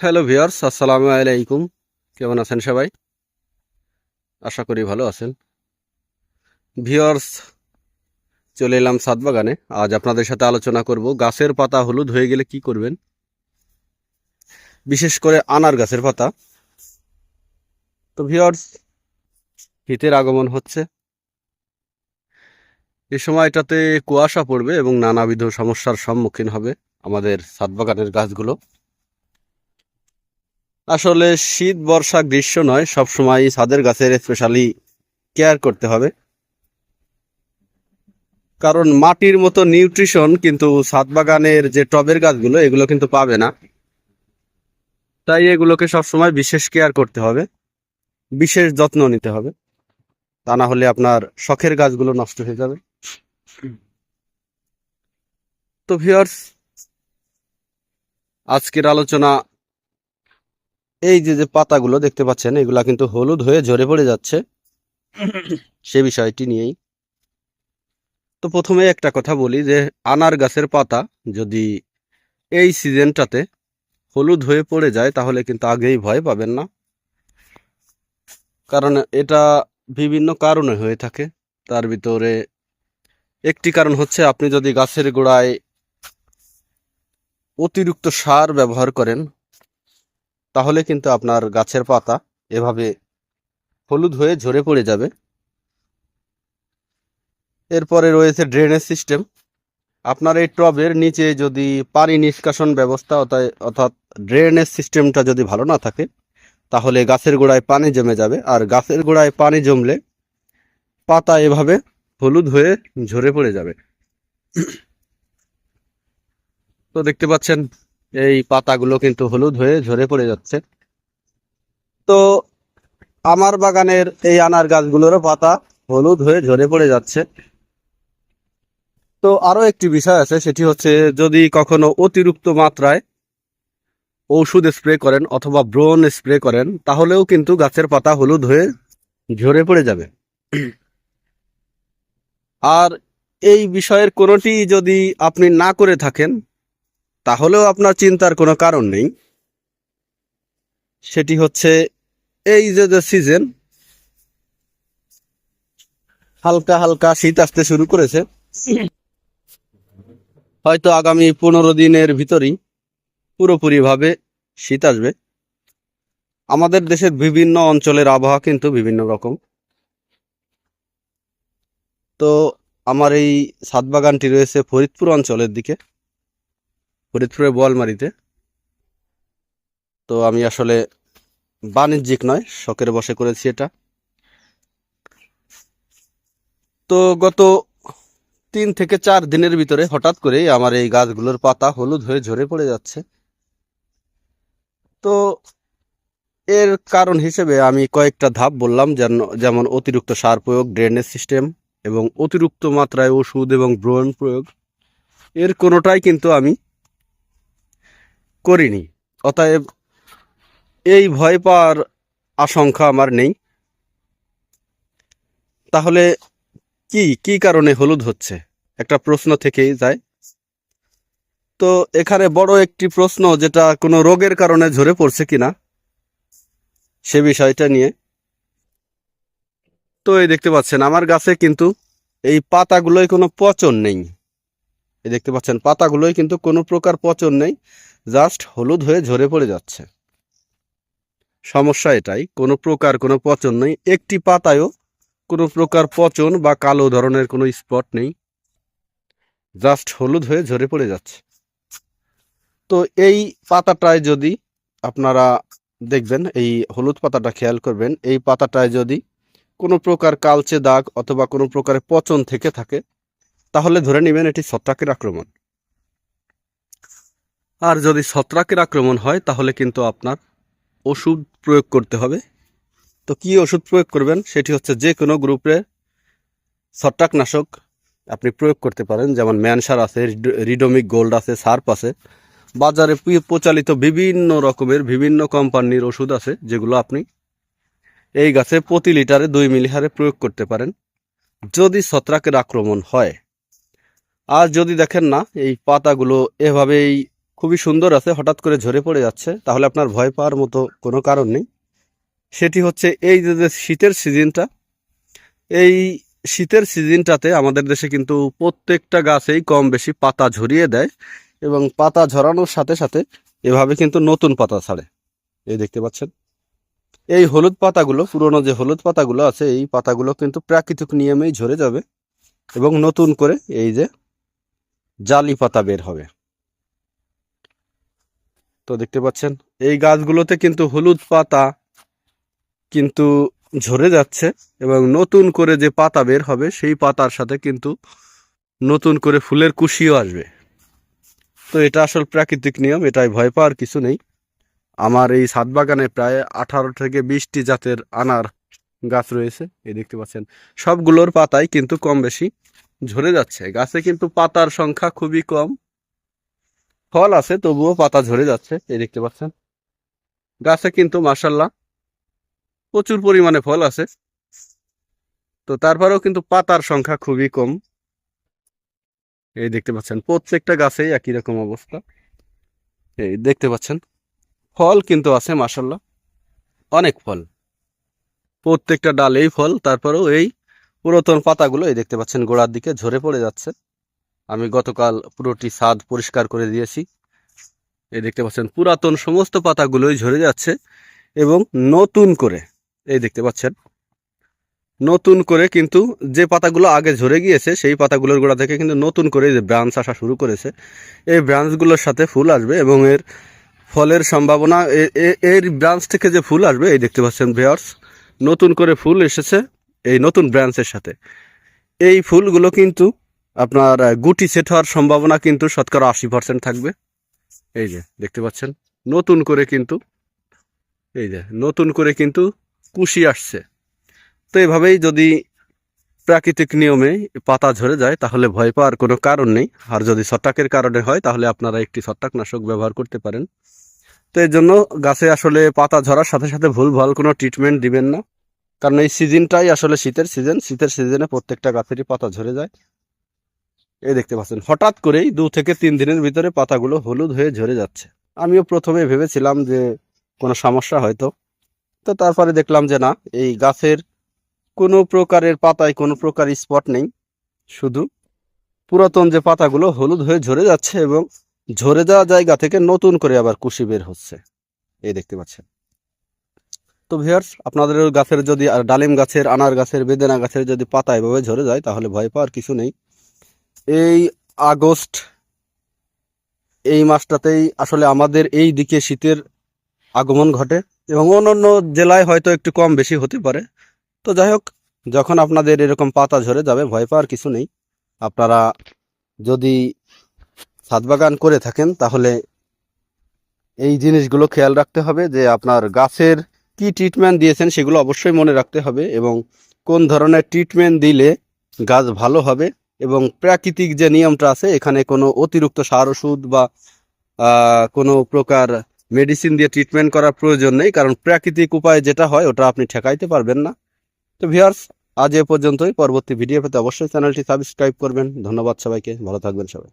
Hello viewers আসসালামু আলাইকুম কেমন আছেন সবাই? আশা করি ভালো আছেন। ভিউয়ার্স চলে এলাম সাত বাগানে। আজ আপনাদের সাথে আলোচনা করব, গাছের পাতা হলুদ হয়ে গেলে কি করবেন? বিশেষ করে আনার গাছের পাতা। তো ভিউয়ার্স শীতের আগমন হচ্ছে। এ সময়টাতে কুয়াশা পড়বে এবং নানাবিধ সমস্যার সম্মুখীন হবে আমাদের সাত বাগানের গাছগুলো। আসলে শীত, বর্ষা, গ্রীষ্ম নয়, সবসময় ছাদের গাছের স্পেশালি কেয়ার করতে হবে। কারণ মাটির মতো নিউট্রিশন কিন্তু ছাদ বাগানের যে টবের গাছগুলো, এগুলো কিন্তু পাবে না। তাই এগুলোকে সবসময় বিশেষ কেয়ার করতে হবে, বিশেষ যত্ন নিতে হবে। তা না হলে আপনার শখের গাছগুলো নষ্ট হয়ে যাবে। তো ভিউয়ার্স আজকের আলোচনা এই যে যে পাতাগুলো দেখতে পাচ্ছেন, এগুলা কিন্তু হলুদ হয়ে ঝরে পড়ে যাচ্ছে। সে বিষয়টি নিয়েই। তো প্রথমে একটা কথা বলি যে, আনার গাছের পাতা যদি এই সিজনটাতে হলুদ হয়ে পড়ে যায়, তাহলে কিন্তু আগেই ভয় পাবেন না। কারণ এটা বিভিন্ন কারণে হয়ে থাকে। তার ভিতরে একটি কারণ হচ্ছে, আপনি যদি গাছের গোড়ায় অতিরিক্ত সার ব্যবহার করেন তাহলে কিন্তু আপনার গাছের পাতা এভাবে হলুদ হয়ে ঝরে পড়ে যাবে। এরপরে রয়েছে ড্রেনেজ সিস্টেম আপনার এই টবের নিচে যদি পানি নিষ্কাশন ব্যবস্থা অর্থাৎ- ড্রেনেজ সিস্টেমটা যদি ভালো না থাকে, তাহলে গাছের গোড়ায় পানি জমে যাবে। আর গাছের গোড়ায় পানি জমলে পাতা এভাবে হলুদ হয়ে ঝরে পড়ে যাবে। তো দেখতে পাচ্ছেন এই পাতাগুলো কিন্তু হলুদ হয়ে ঝরে পড়ে যাচ্ছে। তো আমার বাগানের এই আনার গাছগুলোরও পাতা হলুদ হয়ে ঝরে পড়ে যাচ্ছে। তো আরও একটি বিষয় আছে, সেটি হচ্ছে যদি কখনো অতিরিক্ত মাত্রায় ঔষধ স্প্রে করেন অথবা ব্রণ স্প্রে করেন, তাহলেও কিন্তু গাছের পাতা হলুদ হয়ে ঝরে পড়ে যাবে। আর এই বিষয়ের কোনোটি যদি আপনি না করে থাকেন তাহলেও আপনার চিন্তার কোনো কারণ নেই। সেটি হচ্ছে এই যে যে সিজন, হালকা হালকা শীত আসতে শুরু করেছে। হয়তো আগামী পনেরো দিনের ভিতরেই পুরোপুরিভাবে শীত আসবে। আমাদের দেশের বিভিন্ন অঞ্চলের আবহাওয়া কিন্তু বিভিন্ন রকম। তো আমার এই সাত বাগানটি রয়েছে ফরিদপুর অঞ্চলের দিকে। ফরিদপুরের বোয়ালমারিতে। তো আমি আসলে বাণিজ্যিক নয়, শখের বসে করেছি এটা। তো গত তিন থেকে চার দিনের ভিতরে হঠাৎ করেই আমার এই গাছগুলোর পাতা হলুদ হয়ে ঝরে পড়ে যাচ্ছে। তো এর কারণ হিসেবে আমি কয়েকটা ধাপ বললাম যেমন অতিরিক্ত সার প্রয়োগ ড্রেনেজ সিস্টেম এবং অতিরিক্ত মাত্রায় ওষুধ এবং ব্রণ প্রয়োগ। এর কোনোটাই কিন্তু আমি করিনি। অতএব এই ভয় পাওয়ার আশঙ্কা আমার নেই। তাহলে কি কি কারণে হলুদ হচ্ছে? একটা প্রশ্ন থেকেই যায়। তো এখানে বড় একটি প্রশ্ন যেটা কোনো রোগের কারণে ঝরে পড়ছে কিনা সে বিষয়টা নিয়ে। তো এই দেখতে পাচ্ছেন, আমার গাছে কিন্তু এই পাতাগুলোয় কোনো পচন নেই। এই দেখতে পাচ্ছেন, পাতাগুলোয় কিন্তু কোনো প্রকার পচন নেই। জাস্ট হলুদ হয়ে ঝরে পড়ে যাচ্ছে। সমস্যা এটাই, কোনো প্রকার কোনো পচন নেই। একটি পাতায়ও কোনো প্রকার পচন বা কালো ধরনের কোনো স্পট নেই। জাস্ট হলুদ হয়ে ঝরে পড়ে যাচ্ছে। তো এই পাতাটায় যদি আপনারা দেখবেন, এই হলুদ পাতাটা খেয়াল করবেন, এই পাতাটায় যদি কোনো প্রকার কালচে দাগ অথবা কোনো প্রকারের পচন থেকে থাকে, তাহলে ধরে নেবেন এটি ছত্রাকের আক্রমণ। আর যদি ছত্রাকের আক্রমণ হয়, তাহলে কিন্তু আপনার ওষুধ প্রয়োগ করতে হবে। তো কি ওষুধ প্রয়োগ করবেন? সেটি হচ্ছে যে কোনো গ্রুপে ছত্রাকনাশক আপনি প্রয়োগ করতে পারেন। যেমন ম্যানসার আছে রিডোমিক গোল্ড আছে, সার্প আছে। বাজারে প্রচালিত বিভিন্ন রকমের বিভিন্ন কোম্পানির ওষুধ আছে, যেগুলো আপনি এই গাছে প্রতি লিটারে দুই মিলি হারে প্রয়োগ করতে পারেন। যদি ছত্রাকের আক্রমণ হয়। আর যদি দেখেন না, এই পাতাগুলো এভাবেই খুবই সুন্দর আছে, হঠাৎ করে ঝরে পড়ে যাচ্ছে। তাহলে আপনার ভয় পাওয়ার মতো কোনো কারণ নেই। সেটি হচ্ছে এই যে শীতের সিজনটা, এই শীতের সিজনটাতে আমাদের দেশে কিন্তু প্রত্যেকটা গাছেই কম বেশি পাতা ঝরিয়ে দেয় এবং পাতা ঝরানোর সাথে সাথে এভাবে কিন্তু নতুন পাতা ছাড়ে। এই দেখতে পাচ্ছেন? এই হলুদ পাতাগুলো, পুরনো যে হলুদ পাতাগুলো আছে, এই পাতাগুলো কিন্তু প্রাকৃতিক নিয়মেই ঝরে যাবে এবং নতুন করে এই যে জালি পাতা বের হবে। তো দেখতে পাচ্ছেন, এই গাছগুলোতে কিন্তু হলুদ পাতা কিন্তু ঝরে যাচ্ছে এবং নতুন করে যে পাতা বের হবে, সেই পাতার সাথে কিন্তু নতুন করে ফুলের কুশিও আসবে। তো এটা আসল প্রাকৃতিক নিয়ম, এটাই ভয় পাওয়ার কিছু নেই। আমার এই ছাদ বাগানে প্রায় আঠারো থেকে বিশটি জাতের আনার গাছ রয়েছে। এই দেখতে পাচ্ছেন, সবগুলোর পাতাই কিন্তু কম বেশি ঝরে যাচ্ছে। গাছে কিন্তু পাতার সংখ্যা খুবই কম। ফল আছে, তবুও পাতা ঝরে যাচ্ছে, এই দেখতে পাচ্ছেন। গাছে কিন্তু মাসাল্লাহ প্রচুর পরিমাণে ফল আছে। তো তারপরেও কিন্তু পাতার সংখ্যা খুবই কম। এই দেখতে পাচ্ছেন, প্রত্যেকটা গাছেই একই রকম অবস্থা। এই দেখতে পাচ্ছেন, ফল কিন্তু আছে মাসাল্লাহ অনেক ফল। প্রত্যেকটা ডালেই ফল, তারপরেও এই পুরাতন পাতাগুলো, এই দেখতে পাচ্ছেন, গোড়ার দিকে ঝরে পড়ে যাচ্ছে। আমি গতকাল পুরোটি ছাদ পরিষ্কার করে দিয়েছি। এই দেখতে পাচ্ছেন, পুরাতন সমস্ত পাতাগুলোই ঝরে যাচ্ছে এবং নতুন করে, এই দেখতে পাচ্ছেন, নতুন করে কিন্তু যে পাতাগুলো আগে ঝরে গিয়েছে, সেই পাতাগুলোর গোড়া থেকে কিন্তু নতুন করে যে ব্রাঞ্চ আসা শুরু করেছে। এই ব্রাঞ্চগুলোর সাথে ফুল আসবে এবং এর ফলের সম্ভাবনা এর ব্রাঞ্চ থেকে যে ফুল আসবে, এই দেখতে পাচ্ছেন ভেয়ার্স নতুন করে ফুল এসেছে এই নতুন ব্রাঞ্চের সাথে। এই ফুলগুলো কিন্তু আপনার গুটি সেট হওয়ার সম্ভাবনা কিন্তু শতকরা আশি পার্সেন্ট থাকবে। এই যে, দেখতে পাচ্ছেন? নতুন করে কিন্তু, এই যে, নতুন করে কিন্তু কুশি আসছে। তো এভাবেই যদি প্রাকৃতিক নিয়মে পাতা ঝরে যায়, তাহলে ভয় পাওয়ার কোনো কারণ নেই। আর যদি ছত্রাকের কারণে হয়, তাহলে আপনারা একটি ছত্রাকনাশক ব্যবহার করতে পারেন। তো এর জন্য গাছে আসলে পাতা ঝরার সাথে সাথে ভুল ভালো কোনো ট্রিটমেন্ট দিবেন না। কারণ এই সিজনটাই আসলে শীতের সিজন শীতের সিজনে প্রত্যেকটা গাছেরই পাতা ঝরে যায়। এই দেখতে পাচ্ছেন, হঠাৎ করেই দু থেকে তিন দিনের ভিতরে পাতাগুলো হলুদ হয়ে ঝরে যাচ্ছে। আমিও প্রথমে ভেবেছিলাম যে কোনো সমস্যা হয়তো। তো তারপরে দেখলাম যে না, এই গাছের কোনো প্রকারের পাতায় কোনো প্রকার স্পট নেই। শুধু পুরাতন যে পাতাগুলো হলুদ হয়ে ঝরে যাচ্ছে এবং ঝরে যাওয়া জায়গা থেকে নতুন করে আবার কুশি বের হচ্ছে। এই দেখতে পাচ্ছেন। তো ভিয়ার্স আপনাদের গাছের যদি আর ডালিম গাছের, আনার গাছের, বেদেনা গাছের যদি পাতা এভাবে ঝরে যায়, তাহলে ভয় পাওয়ার কিছু নেই। এই আগস্ট, এই মাসটাতেই আসলে আমাদের এই দিকে শীতের আগমন ঘটে এবং অন্যান্য জেলায় হয়তো একটু কম বেশি হতে পারে। তো যাই হোক, যখন আপনাদের এরকম পাতা ঝরে যাবে, ভয় পাওয়ার কিছু নেই। আপনারা যদি ছাদ বাগান করে থাকেন, তাহলে এই জিনিসগুলো খেয়াল রাখতে হবে যে আপনার গাছের কি ট্রিটমেন্ট দিয়েছেন সেগুলো অবশ্যই মনে রাখতে হবে এবং কোন ধরনের ট্রিটমেন্ট দিলে গাছ ভালো হবে এবং প্রাকৃতিক যে নিয়মটা আছে, এখানে কোনো অতিরিক্ত সার ওষুধ বা কোনো প্রকার মেডিসিন দিয়ে ট্রিটমেন্ট করার প্রয়োজন নেই, কারণ প্রাকৃতিক উপায়ে যেটা হয়, ওটা আপনি ঠেকাইতে পারবেন না। তো ভিউয়ার্স আজ এ পর্যন্তই। পরবর্তী ভিডিও পেতে অবশ্যই চ্যানেলটি সাবস্ক্রাইব করবেন। ধন্যবাদ সবাইকে। ভালো থাকবেন সবাই।